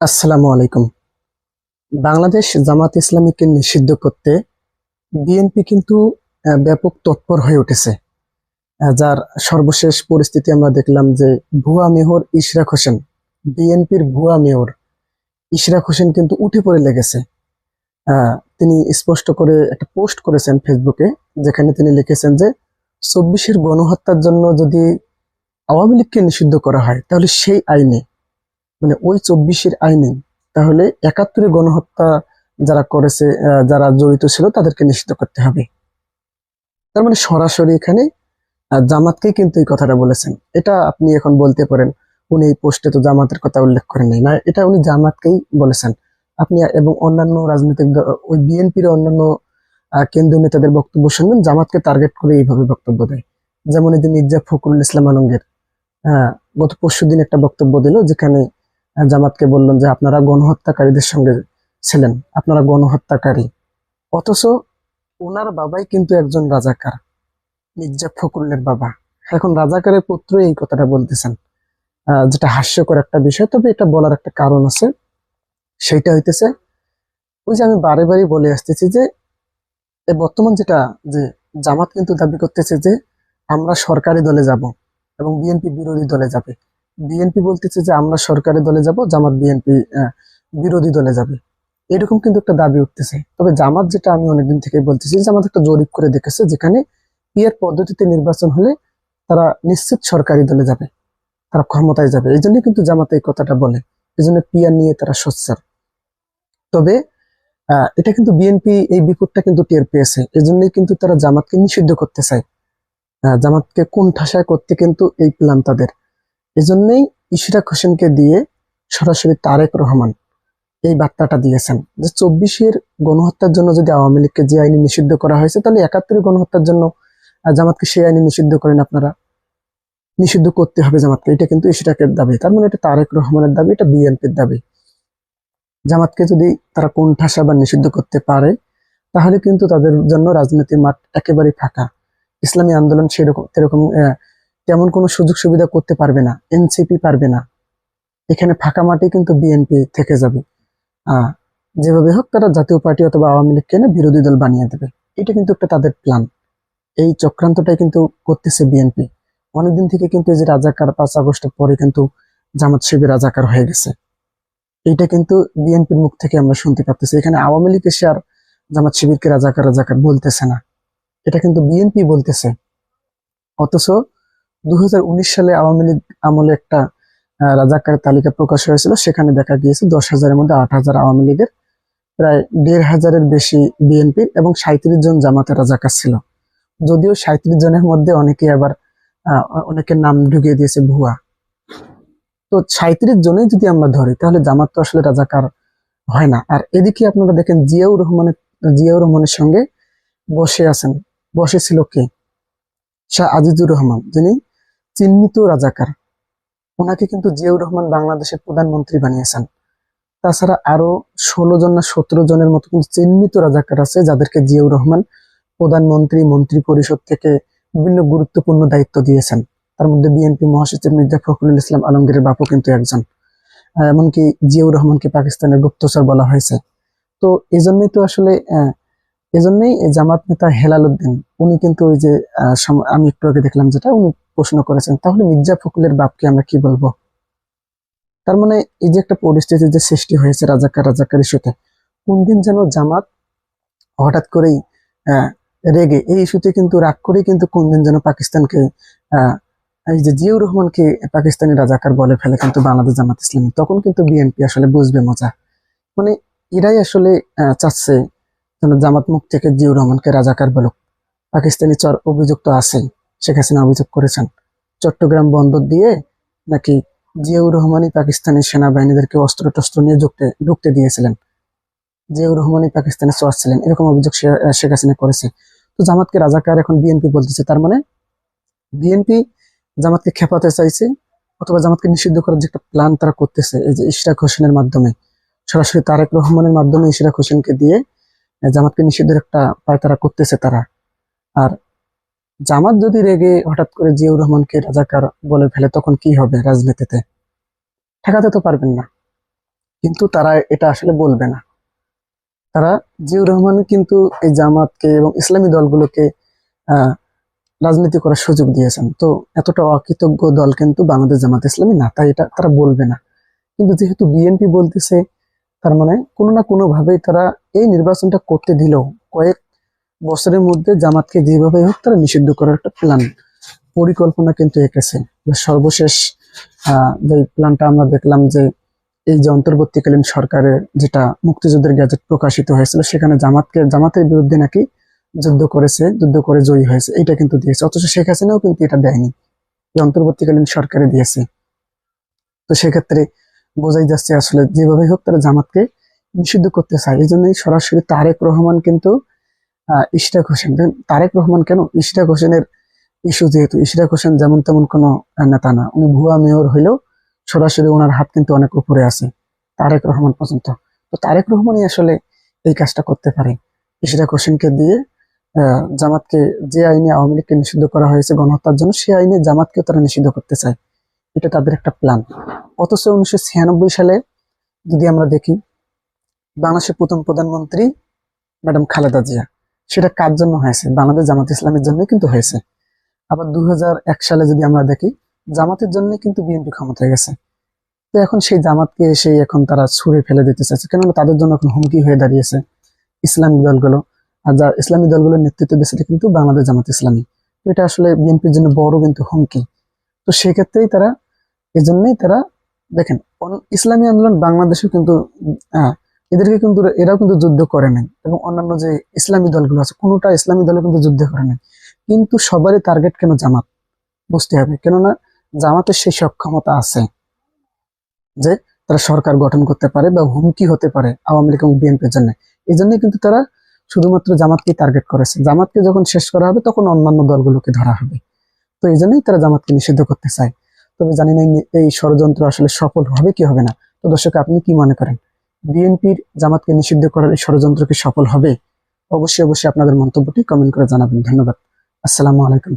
আসসালামু আলাইকুম। বাংলাদেশ জামাত ইসলামীকে নিষিদ্ধ করতে বিএনপি কিন্তু ব্যাপক তৎপর হয়ে উঠেছে। যার সর্বশেষ পরিস্থিতি আমরা দেখলাম যে ভুয়া মেহর ইশরাক হোসেন, বিএনপির ভুয়া মেয়র ইশরাক হোসেন কিন্তু উঠে পড়ে লেগেছে। তিনি স্পষ্ট করে একটা পোস্ট করেছেন ফেসবুকে, যেখানে তিনি লিখেছেন যে, চব্বিশের গণহত্যার জন্য যদি আওয়ামী লীগকে নিষিদ্ধ করা হয়, তাহলে সেই আইনে মানে ওই চব্বিশের আইনে তাহলে একাত্তরে গণহত্যা যারা করেছে যারা জড়িত ছিল তাদেরকে নিষিদ্ধ করতে হবে। তার মানে সরাসরি এখানে আহ, জামাতকেই কিন্তু এই কথাটা বলেছেন। এটা আপনি এখন বলতে পারেন উনি এই পোস্টে তো জামাতের কথা উল্লেখ করেন নাই। না এটা উনি জামাতকেই বলেছেন। আপনি এবং অন্যান্য রাজনৈতিক ওই বিএনপির অন্যান্য কেন্দ্রীয় নেতাদের বক্তব্য শুনবেন জামাতকে টার্গেট করে এইভাবে বক্তব্য দেয়। যেমন এই যে মির্জা ফখরুল ইসলাম আলমগীর গত পরশু দিন একটা বক্তব্য দিল যেখানে জামাতকে বললেন যে আপনারা গণহত্যাকারীদের সঙ্গে ছিলেন, আপনারা গণহত্যাকারী। অথচ ওনার বাবাই কিন্তু একজন রাজাকার, মির্জা ফখরুলের বাবা। এখন রাজাকারের পুত্র এই কথাটা বলতেছেন যেটা হাস্যকর একটা বিষয়, তবে এটা বলার একটা কারণ আছে। সেইটা হইতেছে, ওই যে আমি বারে বারে বলে আসতেছি যে বর্তমান যেটা, যে জামাত কিন্তু দাবি করতেছে যে, আমরা সরকারি দলে যাব এবং বিএনপি বিরোধী দলে যাবে। বিএনপি বলতেছে যে, আমরা সরকারি দলে যাব, জামাত বিএনপি বিরোধী দলে যাবে। এরকম কিন্তু একটা দাবি উঠতেছে। তবে জামাত যেটা আমি অনেকদিন থেকে বলতেছি জামাত একটা জরিপ করে দেখেছে যেখানে পিয়ার পদ্ধতিতে নির্বাচন হলে তারা নিশ্চিত সরকারি দলে যাবে, তারা ক্ষমতায় যাবে। এই জন্যই কিন্তু জামাত এই কথাটা বলে, এই জন্য পিয়ার নিয়ে তারা সোচ্চার। তবে এটা কিন্তু বিএনপি এই বিপদটা কিন্তু টের পেয়েছে। এই জন্যই কিন্তু তারা জামাতকে নিষিদ্ধ করতে চায়। জামাতকে কোন ঠাসায় করতে কিন্তু এই প্ল্যান তাদের। এই জন্যই ইশরাক হোসেনকে দিয়ে সরাসরি তারেক রহমান এই বার্তাটা দিয়েছেন যে চব্বিশের গণহত্যার জন্য যদি আওয়ামী লীগকে যে আইনে নিষিদ্ধ করা হয়েছে তাহলে একাত্তরের গণহত্যার জন্য জামাতকে সেই আইনে নিষিদ্ধ করেন আপনারা। নিষিদ্ধ করতে হবে জামাতকে। এটা কিন্তু ইশরাকের দাবি। তার মানে এটা তারেক রহমানের দাবি এটা বিএনপির দাবি। জামাতকে যদি তারা কোন ঠাসা বা নিষিদ্ধ করতে পারে তাহলে কিন্তু তাদের জন্য রাজনীতির মাঠ একেবারেই ফাঁকা। ইসলামী আন্দোলন সেরকম আহ, তেমন কোনো সুযোগ সুবিধা করতে পারবে না এনসিপি পারবে না। এখানে ফাঁকা মাঠে কিন্তু বিএনপি থেকে যাবে। যেভাবে হোক তারা জাতীয় পার্টি অথবা আওয়ামী লীগকে এনে বিরোধী দল বানিয়ে দেবে। এটা কিন্তু একটা তাদের প্ল্যান এই চক্রান্তটাই কিন্তু করতেছে বিএনপি অনেকদিন থেকে কিন্তু এই যে রাজাকার পাঁচ আগস্টের পরে কিন্তু জামাত শিবির রাজাকার হয়ে গেছে। এইটা কিন্তু বিএনপির মুখ থেকে আমরা শুনতে পাচ্ছি এখানে আওয়ামী লীগ এসে আর জামাত শিবিরকে রাজাকার রাজাকার বলতেছে না। এটা কিন্তু বিএনপি বলতেছে। অথচ উনিশ সালে আওয়ামী লীগ আমলে একটা আহ, রাজাকার তালিকা প্রকাশ হয়েছিল। সেখানে দেখা গিয়েছে দশ হাজারের মধ্যে আট হাজার আওয়ামী লীগের প্রায় দেড় হাজারের বেশি বিএনপির এবং সাঁত্রিশ জন জামাতের রাজাকার ছিল। যদিও সাঁত্রিশ জনের মধ্যে অনেকে আবার আহ, অনেকের নাম ঢুকিয়ে দিয়েছে ভুয়া। তো সাঁত্রিশ জনেই যদি আমরা ধরি তাহলে জামাত তো আসলে রাজাকার হয় না। আর এদিকে আপনারা দেখেন জিয়াউর রহমানের জিয়াউর রহমানের সঙ্গে বসে আছেন। বসে ছিল কে? শাহ আজিজুর রহমান। যিনি চিহ্নিত রাজাকার। ওনাকে কিন্তু জিয়াউর রহমান বাংলাদেশের প্রধানমন্ত্রী বানিয়েছেন। তাছাড়া আরও ষোলো জন না সতেরো জনের মতো কিন্তু চিহ্নিত রাজাকার আছে, যাদেরকে জিয়াউর রহমান প্রধানমন্ত্রী মন্ত্রী পরিষদ থেকে বিভিন্ন গুরুত্বপূর্ণ দায়িত্ব দিয়েছেন। তার মধ্যে বিএনপি মহাসচিব মির্জা ফখরুল ইসলাম আলমগীরের বাপু কিন্তু একজন। এমনকি জিয়াউর রহমানকে পাকিস্তানের গুপ্তচর বলা হয়েছে। তো এই জন্যই তো আসলে এজন্যই জামাত নেতা হেলাল উদ্দিন, উনি কিন্তু ওই যে আমি একটু আগে দেখলাম যেটা, উনি প্রশ্ন করেছেন, তাহলে মির্জা ফখরুলের বাপকে আমরা কি বলব? তার মানে এই যে একটা পরিস্থিতি যে সৃষ্টি হয়েছে রাজাকার রাজাকার ইস্যুতে কোন দিন যেন জামাত হঠাৎ করেই রেগে, এই ইস্যুতে কিন্তু রাগ করেই কিন্তু কোন দিন যেন পাকিস্তানকে এই যে জিয়াউর রহমানকে পাকিস্তানি রাজাকার বলে ফেলে কিন্তু বাংলাদেশ জামাত ইসলামী। তখন কিন্তু বিএনপি আসলে বুঝবে মজা। মানে এরাই আসলে চাচ্ছে যেন জামাত মুখ থেকে জিয়াউর রহমানকে রাজাকার বলুক। পাকিস্তানি চর অভিযুক্ত আছে শেখ হাসিনা অভিযোগ করেছেন। চট্টগ্রাম বন্দর দিয়ে নাকি জিয়াউর রহমানই পাকিস্তানি সেনাবাহিনীদেরকে অস্ত্র টস্ত্র নিয়ে ঢুকতে ঢুকতে দিয়েছিলেন। জিয়াউর রহমানই পাকিস্তানে ছিলেন। এরকম অভিযোগ শেখ হাসিনা করেছে। তো জামাতকে রাজাকার এখন বিএনপি বলতেছে, তার মানে বিএনপি জামাতকে খেপাতে চাইছে অথবা জামাতকে নিষিদ্ধ করার যে একটা প্ল্যান তারা করতেছে, এই যে ইশরাক হোসেনের মাধ্যমে। সরাসরি তারেক রহমানের মাধ্যমে ইশরাক হোসেনকে দিয়ে জামাতকে নিষিদ্ধের একটা পায় তারা করতেছে তারা। আর জামাত যদি রেগে হঠাৎ করে জিয়াউর রহমানকে রাজাকার বলে ফেলে, তখন কি হবে রাজনীতিতে? ঠেকাতে তো পারবেন না। কিন্তু তারা এটা আসলে বলবে না। তারা জিয়াউর রহমান কিন্তু এই জামাতকে এবং ইসলামী দলগুলোকে রাজনীতি করার সুযোগ দিয়েছেন। তো এতটা অকৃতজ্ঞ দল কিন্তু বাংলাদেশ জামাত ইসলামী না, তাই এটা তারা বলবে না। কিন্তু যেহেতু বিএনপি বলতেছে, তার মানে কোনো না কোনোভাবেই তারা এই নির্বাচনটা করতে দিলেও কয়েক বছরের মধ্যে জামাতকে যেভাবে হোক তারা নিষিদ্ধ করার একটা প্ল্যান পরিকল্পনা কিন্তু এঁকেছে। সর্বশেষ যে প্ল্যানটা আমরা দেখলাম যে এই যে অন্তর্বর্তীকালীন সরকারের যেটা মুক্তিযুদ্ধের গ্যাজেট প্রকাশিত হয়েছিল, সেখানে জামাতকে, জামাতের বিরুদ্ধে নাকি যুদ্ধ করেছে, যুদ্ধ করে জয়ী হয়েছে। এটা কিন্তু দিয়েছে। অথচ শেখ হাসিনাও কিন্তু এটা দেয়নি। এই অন্তর্বর্তীকালীন সরকারে দিয়েছে। তো সেক্ষেত্রে বোঝাই যাচ্ছে আসলে যেভাবে হোক তারা জামাতকে নিষিদ্ধ করতে চায়। এই জন্যই সরাসরি তারেক রহমান কিন্তু ইশরাক হোসেন। তারেক রহমান কেন? ইশরাক হোসেনের ইস্যু যেহেতু, ইশরাক হোসেন যেমন তেমন কোনো নেতা না। উনি ভুয়া মেয়র হইলেও সরাসরি ওনার হাত কিন্তু অনেক উপরে আছে, তারেক রহমান পর্যন্ত। তো তারেক রহমানই আসলে এই কাজটা করতে পারে। ইশরাক হোসেনকে দিয়ে জামাতকে যে আইনে আওয়ামী লীগকে নিষিদ্ধ করা হয়েছে গণহত্যার জন্য সেই আইনে জামাতকেও তারা নিষিদ্ধ করতে চায়। এটা তাদের একটা প্ল্যান অথচ উনিশশো ছিয়ানব্বই সালে যদি আমরা দেখি, বাংলাদেশের প্রথম প্রধানমন্ত্রী ম্যাডাম খালেদা জিয়া। সেটা কার জন্য হয়েছে? বাংলাদেশ জামাত ইসলামের জন্য কিন্তু হয়েছে। আবার দু হাজার এক সালে যদি আমরা দেখি, জামাতের জন্য কিন্তু বিএনপি ক্ষমতায় গেছে। তো এখন সেই জামাতকে সেই এখন তারা ছুঁড়ে ফেলে দিতে চাইছে। কেননা তাদের জন্য এখন হুমকি হয়ে দাঁড়িয়েছে ইসলামিক দলগুলো। আর যা ইসলামী দলগুলোর নেতৃত্ব এটা কিন্তু বাংলাদেশ জামাত ইসলামী। এটা আসলে বিএনপির জন্য বড় কিন্তু হুমকি। তো সেক্ষেত্রেই তারা, এজন্যই তারা, দেখেন ইসলামী আন্দোলন বাংলাদেশেও কিন্তু এদেরকে কিন্তু এরাও কিন্তু যুদ্ধ করে নাই এবং অন্যান্য যে ইসলামী দলগুলো আছে, কোনোটা ইসলামী দলও কিন্তু যুদ্ধ করে নাই। কিন্তু সবারই টার্গেট কেন জামাত? বুঝতে হবে। কেননা জামাতের সেই সক্ষমতা আছে যে তারা সরকার গঠন করতে পারে বা হুমকি হতে পারে আওয়ামী লীগ এবং বিএনপির জন্য। এই জন্যই কিন্তু তারা শুধুমাত্র জামাতকে টার্গেট করেছে। জামাতকে যখন শেষ করা হবে, তখন অন্যান্য দলগুলোকে ধরা হবে। তো এই জন্যই তারা জামাতকে নিষিদ্ধ করতে চায়। তবে জানি না এই ষড়যন্ত্র আসলে সফল হবে কি হবে না। তো দর্শক, আপনি কি মনে করেন? বিএনপির জামাতকে নিষিদ্ধ করার এই ষড়যন্ত্র কি সফল হবে? অবশ্যই অবশ্যই আপনাদের মন্তব্যটি কমেন্ট করে জানাবেন। ধন্যবাদ। আসসালামু আলাইকুম।